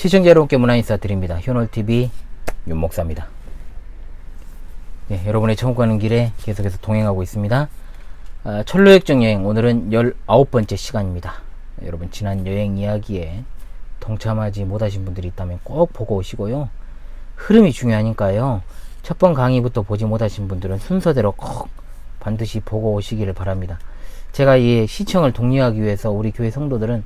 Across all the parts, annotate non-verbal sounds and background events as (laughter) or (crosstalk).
시청자 여러분께 문화 인사 드립니다. 현월TV 윤목사입니다. 예, 여러분의 천국 가는 길에 계속해서 동행하고 있습니다. 아, 철로역정 여행 오늘은 19번째 시간입니다. 여러분 지난 여행 이야기에 동참하지 못하신 분들이 있다면 꼭 보고 오시고요. 흐름이 중요하니까요. 첫 번 강의부터 보지 못하신 분들은 순서대로 꼭 반드시 보고 오시기를 바랍니다. 제가 이 시청을 독려하기 위해서 우리 교회 성도들은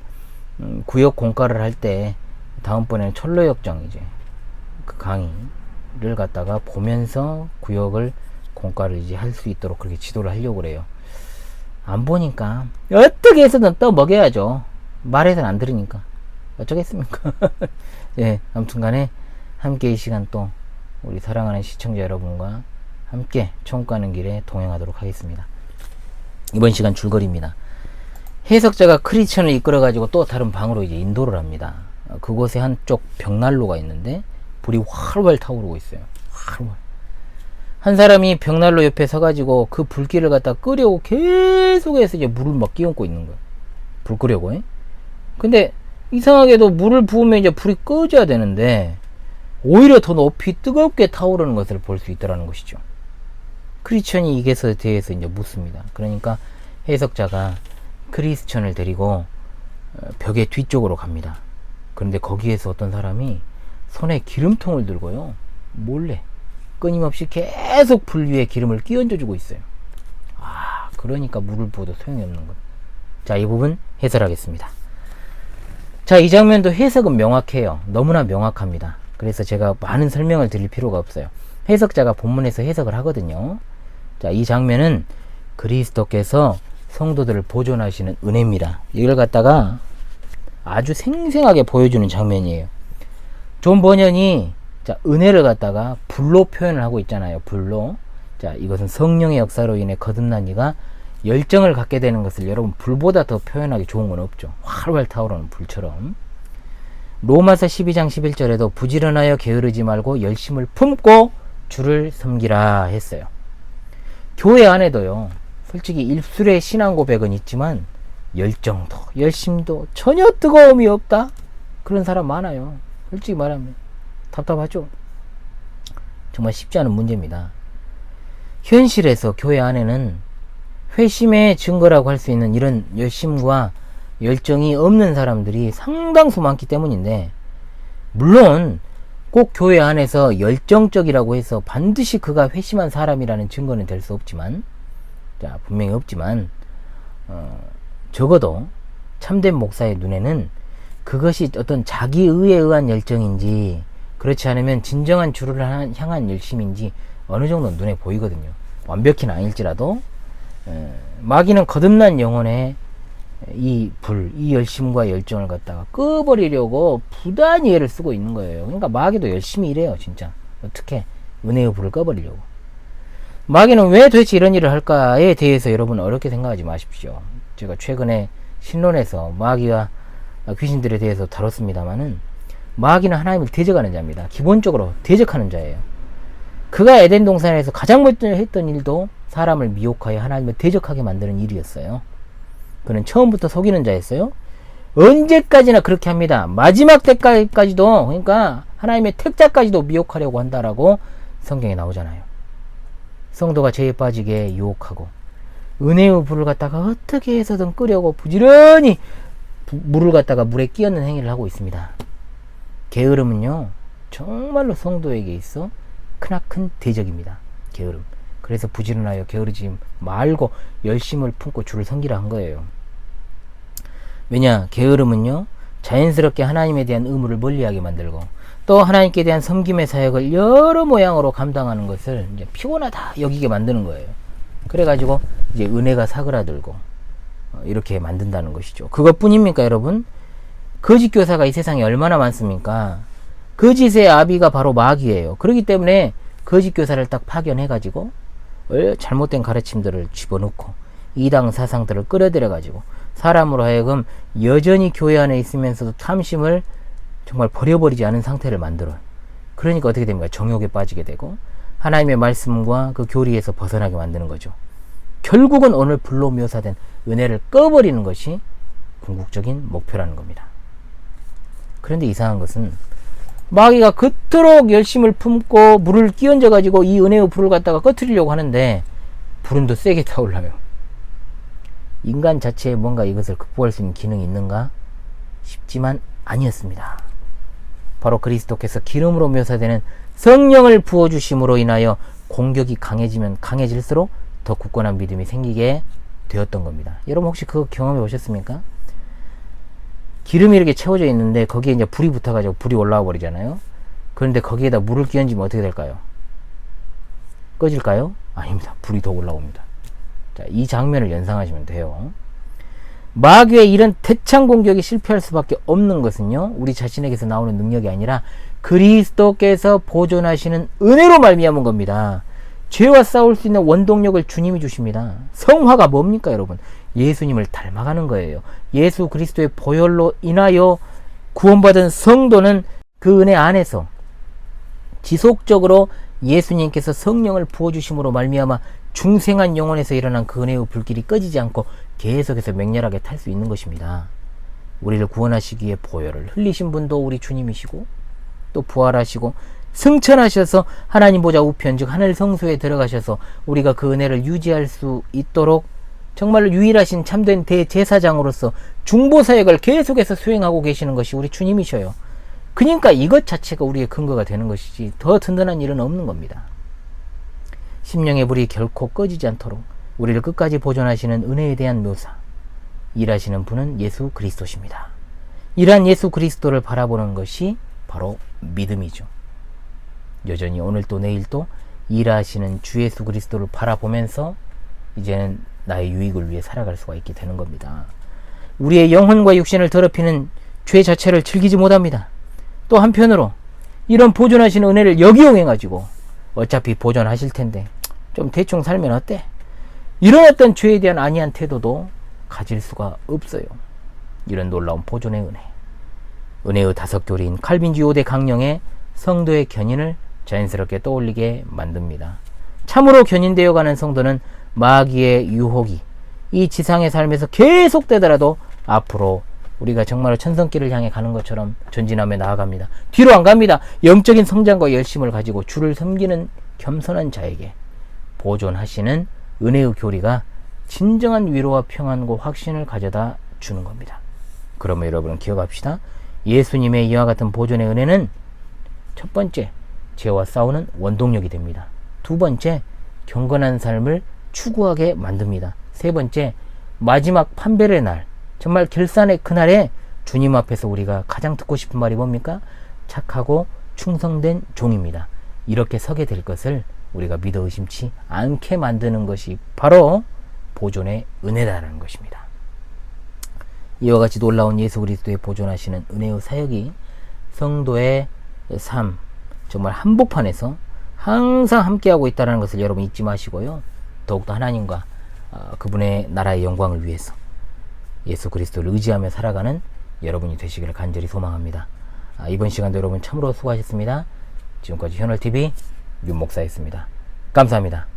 음, 구역 공과를 할때 다음번에는 철로역정 이제 그 강의를 갖다가 보면서 구역을 공과를 이제 할 수 있도록 그렇게 지도를 하려고 그래요. 안 보니까 어떻게 해서든 또 먹여야죠. 말해서는 안 들으니까 어쩌겠습니까? (laughs) 예, 아무튼간에 함께 이 시간 또 우리 사랑하는 시청자 여러분과 함께 천국 가는 길에 동행하도록 하겠습니다. 이번 시간 줄거리입니다. 해석자가 크리스천을 이끌어가지고 또 다른 방으로 이제 인도를 합니다. 어, 그곳에 한쪽 벽난로가 있는데 불이 활활 타오르고 있어요. 활활. 한 사람이 벽난로 옆에 서가지고 그 불길을 갖다 끄려고 계속해서 이제 물을 막 끼얹고 있는 거예요. 불 끄려고. 에? 근데 이상하게도 물을 부으면 이제 불이 꺼져야 되는데 오히려 더 높이 뜨겁게 타오르는 것을 볼 수 있다라는 것이죠. 크리스천이 이것에 대해서 이제 묻습니다. 그러니까 해석자가 크리스천을 데리고 어, 벽의 뒤쪽으로 갑니다. 그런데 거기에서 어떤 사람이 손에 기름통을 들고요. 몰래 끊임없이 계속 불 위에 기름을 끼얹어 주고 있어요. 아, 그러니까 물을 부어도 소용이 없는 것. 자, 이 부분 해설하겠습니다. 자, 이 장면도 해석은 명확해요. 너무나 명확합니다. 그래서 제가 많은 설명을 드릴 필요가 없어요. 해석자가 본문에서 해석을 하거든요. 자, 이 장면은 그리스도께서 성도들을 보존하시는 은혜입니다. 이걸 갖다가 아주 생생하게 보여주는 장면이에요. 존 버년이 자, 은혜를 갖다가 불로 표현을 하고 있잖아요. 불로. 자, 이것은 성령의 역사로 인해 거듭난 이가 열정을 갖게 되는 것을 여러분 불보다 더 표현하기 좋은 건 없죠. 활활 타오르는 불처럼. 로마서 12장 11절에도 부지런하여 게으르지 말고 열심을 품고 주를 섬기라 했어요. 교회 안에도요. 솔직히 입술의 신앙 고백은 있지만 열정도 열심도 전혀 뜨거움이 없다. 그런 사람 많아요. 솔직히 말하면 답답하죠. 정말 쉽지 않은 문제입니다. 현실에서 교회 안에는 회심의 증거라고 할 수 있는 이런 열심과 열정이 없는 사람들이 상당수 많기 때문인데, 물론 꼭 교회 안에서 열정적이라고 해서 반드시 그가 회심한 사람이라는 증거는 될 수 없지만, 자, 분명히 없지만, 어, 적어도 참된 목사의 눈에는 그것이 어떤 자기의에 의한 열정인지, 그렇지 않으면 진정한 주를 향한 열심인지 어느 정도 눈에 보이거든요. 완벽히는 아닐지라도, 에, 마귀는 거듭난 영혼의 이 불, 이 열심과 열정을 갖다가 꺼버리려고 부단히 애를 쓰고 있는 거예요. 그러니까 마귀도 열심히 일해요, 진짜. 어떻게 은혜의 불을 꺼버리려고. 마귀는 왜 도대체 이런 일을 할까에 대해서 여러분 어렵게 생각하지 마십시오. 제가 최근에 신론에서 마귀와 귀신들에 대해서 다뤘습니다만은 마귀는 하나님을 대적하는 자입니다. 기본적으로 대적하는 자예요. 그가 에덴 동산에서 가장 먼저 했던 일도 사람을 미혹하여 하나님을 대적하게 만드는 일이었어요. 그는 처음부터 속이는 자였어요. 언제까지나 그렇게 합니다. 마지막 때까지도 그러니까 하나님의 택자까지도 미혹하려고 한다라고 성경에 나오잖아요. 성도가 죄에 빠지게 유혹하고 은혜의 불을 갖다가 어떻게 해서든 끄려고 부지런히 부, 물을 갖다가 물에 끼얹는 행위를 하고 있습니다. 게으름은요 정말로 성도에게 있어 크나큰 대적입니다. 게으름. 그래서 부지런하여 게으르지 말고 열심을 품고 주를 섬기라 한 거예요. 왜냐 게으름은요 자연스럽게 하나님에 대한 의무를 멀리하게 만들고 또 하나님께 대한 섬김의 사역을 여러 모양으로 감당하는 것을 피곤하다 여기게 만드는 거예요. 그래가지고 이제 은혜가 사그라들고 어, 이렇게 만든다는 것이죠. 그것뿐입니까, 여러분? 거짓 교사가 이 세상에 얼마나 많습니까? 거짓의 아비가 바로 마귀예요. 그렇기 때문에 거짓 교사를 딱 파견해가지고 잘못된 가르침들을 집어넣고 이당 사상들을 끌어들여 가지고 사람으로 하여금 여전히 교회 안에 있으면서도 탐심을 정말 버려버리지 않은 상태를 만들어요. 그러니까 어떻게 됩니까? 정욕에 빠지게 되고 하나님의 말씀과 그 교리에서 벗어나게 만드는 거죠. 결국은 오늘 불로 묘사된 은혜를 꺼버리는 것이 궁극적인 목표라는 겁니다. 그런데 이상한 것은 마귀가 그토록 열심을 품고 물을 끼얹어 가지고 이 은혜의 불을 갖다가 꺼트리려고 하는데 불은 더 세게 타올라요. 인간 자체에 뭔가 이것을 극복할 수 있는 기능이 있는가 싶지만 아니었습니다. 바로 그리스도께서 기름으로 묘사되는 성령을 부어 주심으로 인하여 공격이 강해지면 강해질수록 더 굳건한 믿음이 생기게 되었던 겁니다. 여러분 혹시 그거 경험해 보셨습니까? 기름이 이렇게 채워져 있는데 거기에 이제 불이 붙어가지고 불이 올라와 버리잖아요. 그런데 거기에다 물을 끼얹으면 어떻게 될까요? 꺼질까요? 아닙니다. 불이 더 올라옵니다. 자, 이 장면을 연상하시면 돼요. 마귀의 이런 대창 공격이 실패할 수밖에 없는 것은요. 우리 자신에게서 나오는 능력이 아니라 그리스도께서 보존하시는 은혜로 말미암은 겁니다. 죄와 싸울 수 있는 원동력을 주님이 주십니다. 성화가 뭡니까, 여러분? 예수님을 닮아가는 거예요. 예수 그리스도의 보혈로 인하여 구원받은 성도는 그 은혜 안에서 지속적으로 예수님께서 성령을 부어 주심으로 말미암아 중생한 영혼에서 일어난 그 은혜의 불길이 꺼지지 않고 계속해서 맹렬하게 탈 수 있는 것입니다. 우리를 구원하시기 위해 보혈을 흘리신 분도 우리 주님이시고 또 부활하시고 승천하셔서 하나님 보좌 우편 즉 하늘 성소에 들어가셔서 우리가 그 은혜를 유지할 수 있도록 정말로 유일하신 참된 대제사장으로서 중보 사역을 계속해서 수행하고 계시는 것이 우리 주님이셔요. 그러니까 이것 자체가 우리의 근거가 되는 것이지 더 든든한 일은 없는 겁니다. 심령의 불이 결코 꺼지지 않도록 우리를 끝까지 보존하시는 은혜에 대한 묘사. 일하시는 분은 예수 그리스도십니다. 이러한 예수 그리스도를 바라보는 것이 바로 믿음이죠. 여전히 오늘 또 내일 또 일하시는 주 예수 그리스도를 바라보면서 이제는 나의 유익을 위해 살아갈 수가 있게 되는 겁니다. 우리의 영혼과 육신을 더럽히는 죄 자체를 즐기지 못합니다. 또 한편으로 이런 보존하시는 은혜를 역이용해가지고 어차피 보존하실 텐데 좀 대충 살면 어때? 이런 어떤 죄에 대한 아니한 태도도 가질 수가 없어요. 이런 놀라운 보존의 은혜. 은혜의 다섯 교리인 칼빈주 요대 강령의 성도의 견인을 자연스럽게 떠올리게 만듭니다. 참으로 견인되어 가는 성도는 마귀의 유혹이 이 지상의 삶에서 계속되더라도 앞으로 우리가 정말 천성길을 향해 가는 것처럼 전진하며 나아갑니다. 뒤로 안 갑니다. 영적인 성장과 열심을 가지고 주를 섬기는 겸손한 자에게 보존하시는 은혜의 교리가 진정한 위로와 평안과 확신을 가져다 주는 겁니다. 그러면 여러분 기억합시다. 예수님의 이와 같은 보존의 은혜는 첫 번째, 죄와 싸우는 원동력이 됩니다. 두 번째, 경건한 삶을 추구하게 만듭니다. 세 번째, 마지막 판별의 날, 정말 결산의 그날에 주님 앞에서 우리가 가장 듣고 싶은 말이 뭡니까? 착하고 충성된 종입니다. 이렇게 서게 될 것을 우리가 믿어 의심치 않게 만드는 것이 바로 보존의 은혜다라는 것입니다. 이와 같이 놀라운 예수 그리스도의 보존하시는 은혜의 사역이 성도의 삶, 정말 한복판에서 항상 함께하고 있다는 것을 여러분 잊지 마시고요. 더욱더 하나님과 어, 그분의 나라의 영광을 위해서 예수 그리스도를 의지하며 살아가는 여러분이 되시기를 간절히 소망합니다. 아, 이번 시간도 여러분 참으로 수고하셨습니다. 지금까지 현월TV 윤목사였습니다. 감사합니다.